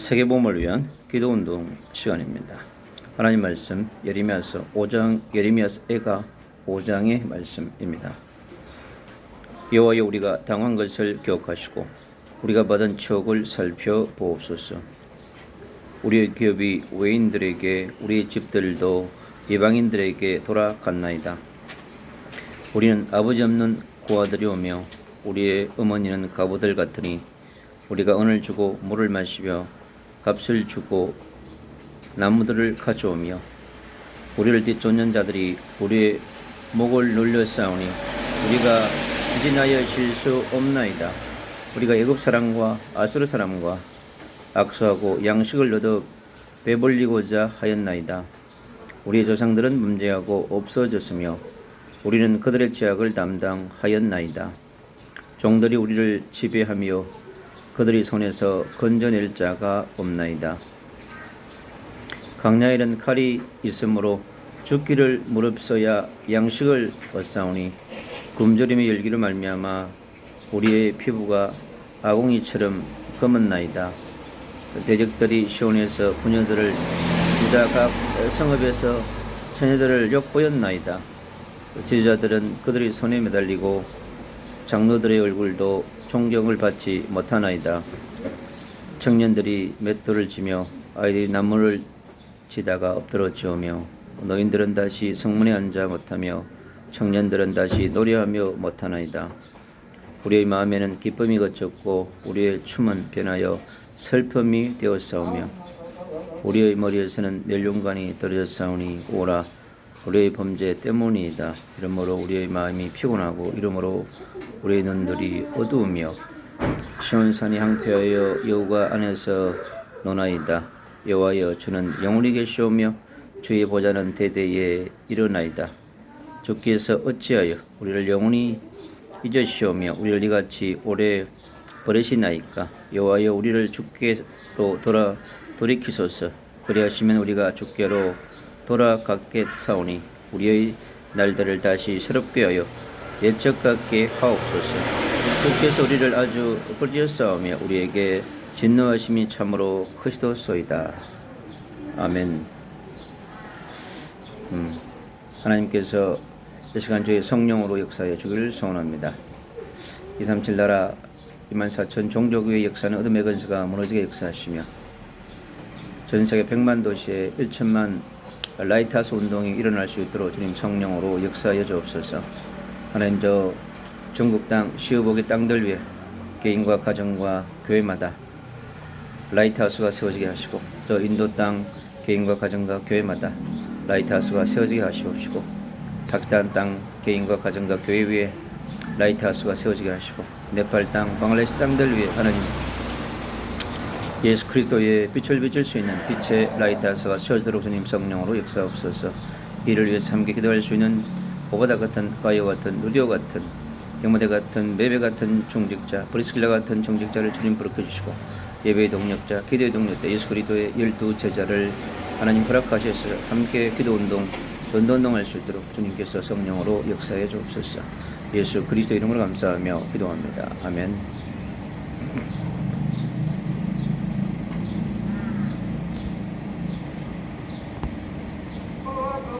세계보험을 위한 기도운동 시간입니다. 하나님 말씀 예레미야서 5장 예레미야서 애가 5장의 말씀입니다. 여호와여 우리가 당한 것을 기억하시고 우리가 받은 추억을 살펴보옵소서. 우리의 기업이 외인들에게 우리의 집들도 이방인들에게 돌아갔나이다. 우리는 아버지 없는 고아들이 오며 우리의 어머니는 가부들 같으니 우리가 은을 주고 물을 마시며 값을 주고 나무들을 가져오며 우리를 뒤쫓는 자들이 우리의 목을 눌려 싸우니 우리가 지진하여 질 수 없나이다. 우리가 애굽 사람과 아수르 사람과 악수하고 양식을 얻어 배불리고자 하였나이다. 우리의 조상들은 문제하고 없어졌으며 우리는 그들의 죄악을 담당하였나이다. 종들이 우리를 지배하며 그들이 손에서 건져낼 자가 없나이다. 강야에는 칼이 있으므로 죽기를 무릅써야 양식을 얻사오니 굶주림의 열기를 말미암아 우리의 피부가 아궁이처럼 검은 나이다. 대적들이 시온에서 부녀들을 유다 각 성읍에서 처녀들을 욕보였나이다. 지도자들은 그들이 손에 매달리고 장로들의 얼굴도 존경을 받지 못하나이다. 청년들이 맷돌을 지며 아이들이 나무를 지다가 엎드러 지으며 노인들은 다시 성문에 앉아 못하며 청년들은 다시 노래하며 못하나이다. 우리의 마음에는 기쁨이 거쳤고 우리의 춤은 변하여 슬픔이 되었사오며 우리의 머리에서는 멸륜관이 떨어졌사오니 오라 우리의 범죄 때문이다. 이러므로 우리의 마음이 피곤하고 이러므로 우리의 눈들이 어두우며 시온산이 항폐하여 여호와 안에서 노나이다. 여호와여 주는 영원히 계시오며 주의 보좌는 대대에 일어나이다. 주께서 어찌하여 우리를 영원히 잊으시오며 우리를 이같이 오래 버리시나이까 여호와여 우리를 주께로 돌아 돌이키소서 그리하시면 우리가 주께로 돌아가겠사오니 우리의 날들을 다시 새롭게 하여 옛적 같게 하옵소서. 주께서 우리를 아주 버리셨사오며 우리에게 진노하심이 참으로 크시도소이다. 아멘. 음, 하나님께서 이 시간 저희 성령으로 역사해 주기를 소원합니다. 237 나라 24,000 종족의 역사는 어둠의 건설가 무너지게 역사하시며 전 세계 100만 도시에 1천만 라이트하우스 운동이 일어날 수 있도록 주님 성령으로 역사해 주옵소서. 하나님 저 중국 땅 시어복의 땅들 위에 개인과 가정과 교회마다 라이트하우스가 세워지게 하시고 저 인도 땅 개인과 가정과 교회마다 라이트하우스가 세워지게 하시옵시고 파키스탄 땅 개인과 가정과 교회 위에 라이트하우스가 세워지게 하시고 네팔 땅 방글라데시 땅들 위에 하나님 예수 그리스도의 빛을 비출 수 있는 빛의 라이트하우스가 세워지도록 주님 성령으로 역사옵소서 이를 위해서 함께 기도할 수 있는 오바다 같은 가요 같은 누디오 같은 영모대 같은 메베 같은 중직자 브리스킬라 같은 중직자를 주님 부르켜 주시고 예배의 동력자 기도의 동력자 예수 그리스도의 열두 제자를 하나님 허락하셔서 함께 기도 운동 전도 운동할 수 있도록 주님께서 성령으로 역사해 주옵소서. 예수 그리스도 이름으로 감사하며 기도합니다. 아멘